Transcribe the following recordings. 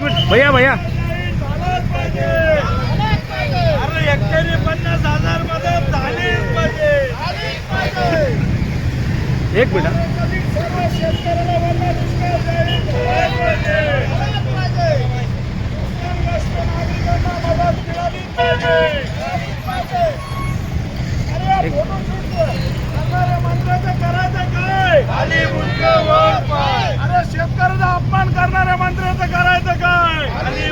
भैया भैया। अरे हेक्टरी पन्नास हजार मदत झालीच पाहिजे एक मिनिट सर्व शेतकऱ्याला वन्य दुष्काळ जाहीर झालाच पाहिजे. मुस्लिम नागरिकांना मदत मिळालीच पाहिजे. अरे फोटोशूट करणाऱ्या मंत्र्याचं करायचं काय अरे शेतकऱ्याचा अपमान करणाऱ्या मंत्र्याचं करायचं काय अरे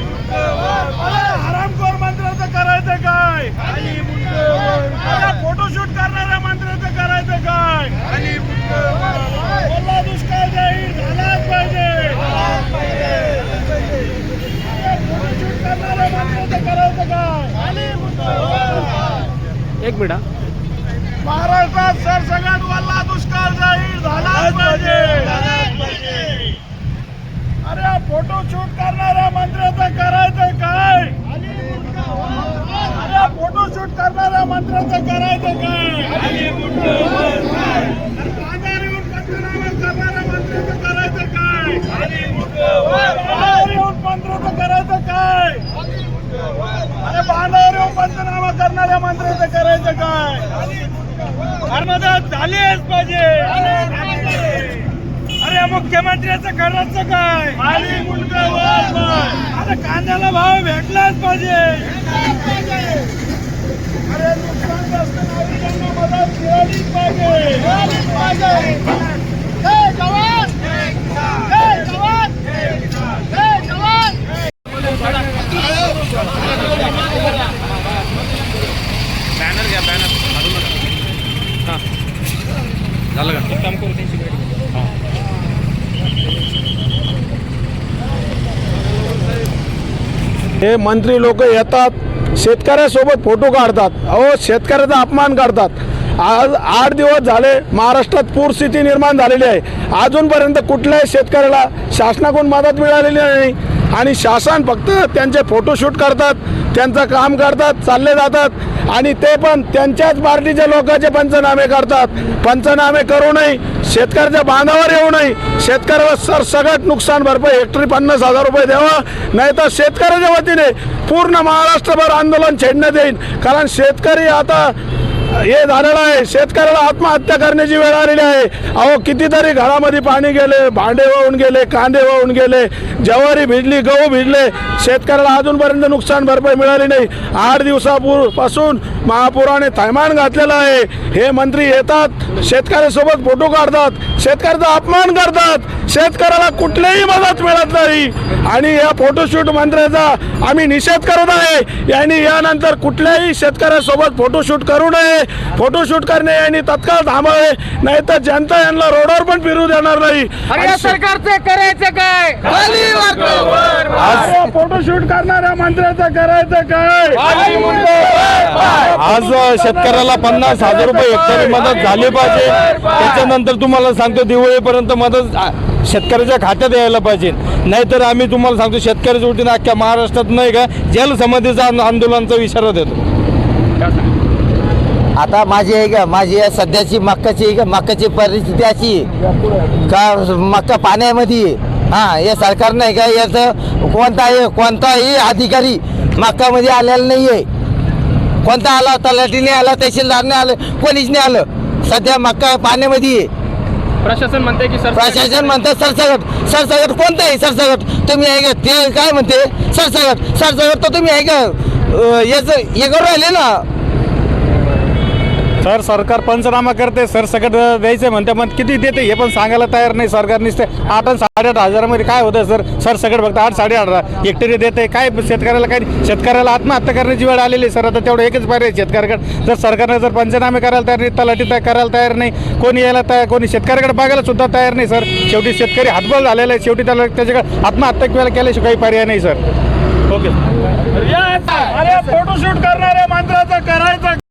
हरामखोर मंत्र्याचं करायचं काय? अरे फोटोशूट करणाऱ्या मंत्र्याचं करायचं काय? ओला दुष्काळ जाहीर झालाच पाहिजे. अरे फोटोशूट करणाऱ्या मंत्र्याचं करायचं काय? एक मिनिट महाराष्ट्रात सरसगट वल्ला दुष्काळ जाहीर झालाच पाहिजे. अरे फोटोशूट करणाऱ्या मंत्र्याचं करायचं काय अरे फोटोशूट करणाऱ्या मंत्र्याचं करायचं काय अरे बाजार येऊन पंचनामे करणाऱ्या मंत्र्याचं करायचं काय बाजार येऊन मंत्र्याचं करायचं काय अरे बांधावर येऊन पंचनामा करणाऱ्या मंत्र्याचं करायचं काय? अरे मदत झालीच पाहिजे. अरे मुख्यमंत्र्याचं करायचं काय? अरे कांद्याला भाव भेटलाच पाहिजे. झालं का? एक काम करू त्यांची हां. हे मंत्री लोक येतात शेतकऱ्यासोबत फोटो काढतात. अहो शेतकऱ्याचा अपमान करतात. आज आठ दिवस झाले महाराष्ट्रात पूर स्थिती निर्माण झालेली आहे. अजूनपर्यंत कुठल्याही शेतकऱ्याला शासनाकडून मदत मिळालेली नाही. आणि शासन फक्त त्यांचे फोटोशूट करतात त्यांचं काम करतात चालले जातात. आणि ते पण त्यांच्याच पार्टीच्या लोकांचे पंचनामे करतात. पंचनामे करू नये शेतकऱ्याच्या बांधावर येऊ नये. शेतकऱ्याला सरसगट नुकसान भरपाई हेक्टरी पन्नास हजार रुपये द्यावा. नाही तर शेतकऱ्याच्या वतीने पूर्ण महाराष्ट्रभर आंदोलन छेडण्यात येईल. कारण शेतकरी आता हे झालेलं आहे. शेतकऱ्याला आत्महत्या करण्याची वेळ आलेली आहे. अहो कितीतरी घरामध्ये पाणी गेले भांडे वाहून गेले कांदे वाहून गेले ज्वारी भिजली गहू भिजले. शेतकऱ्याला अजूनपर्यंत नुकसान भरपाई मिळाली नाही. आठ दिवसापूर्वीपासून महापुराने थैमान घातलेलं आहे. हे मंत्री येतात शेतकऱ्यासोबत फोटो काढतात शेतकऱ्याचा अपमान करतात. शेतकऱ्याला कुठलीही मदत मिळत नाही. आणि या फोटोशूट मंत्र्याचा आम्ही निषेध करत आहे. यांनी यानंतर कुठल्याही शेतकऱ्यासोबत फोटोशूट करू नये. फोटोशूट करणे यांनी तत्काळ थांबावे नाही तर जनता यांना रोडवर पण फिरू देणार नाही. सरकारचं करायचं काय? फोटोशूट करणाऱ्या मंत्र्याचं करायचं काय? आज शेतकऱ्याला पन्नास हजार रुपये हेक्टरी मदत झाली पाहिजे. त्याच्यानंतर तुम्हाला सांगतो दिवाळीपर्यंत मदत शेतकऱ्याच्या खात्यात यायला पाहिजे. नाहीतर आम्ही तुम्हाला सांगतो शेतकऱ्याच्या वतीनं अख्ख्या महाराष्ट्रात नाही का जलसमाधीचा आंदोलनाचा इशारा देतो. आता माझी आहे का माझी सध्याची मक्काची आहे का मक्काची परिस्थिती अशी आहे का मक्का पाण्यामध्ये हां हा हे सरकार नाही का याचं कोणताही कोणताही अधिकारी मक्कामध्ये आलेला नाही आहे कोणता आला तलाठीने आला तहसीलदारने आलं नाही आलं. सध्या मक्का पाण्यामध्ये. आहे प्रशासन म्हणते की सर प्रशासन म्हणतं सरसगट सरसगट कोणतं आहे सरसगट तुम्ही आहे का? ते काय म्हणते? सरसगट सरसगट तर तुम्ही आहे का? अं, याचं हे करून राहिले ना. सर सरकार पंचनामा करते सर सगळं द्यायचं म्हणते मग किती देते हे पण सांगायला तयार नाही सरकार नुसते. आठ आणि साडेआठ हजारामध्ये काय होतं सर? सर सगळं फक्त आठ साडेआठ हेक्टरी देते काय शेतकऱ्याला काय शेतकऱ्याला आत्महत्या करण्याची वेळ आलेली आहे सर. आता तेवढं एकच पर्याय शेतकऱ्याकडे. जर सरकारने जर पंचनामे करायला तयार नाही तलाठी तयार करायला तयार नाही कोणी यायला तयार कोणी शेतकऱ्याकडे बघायला सुद्धा तयार नाही सर. शेवटी शेतकरी हातबल झालेला आहे शेवटी त्याला त्याच्याकडे आत्महत्या केल्या केल्याशिवाय काही पर्याय नाही सर. ओके. अरे फोटोशूट करणाऱ्या मंत्र्याचं करायचं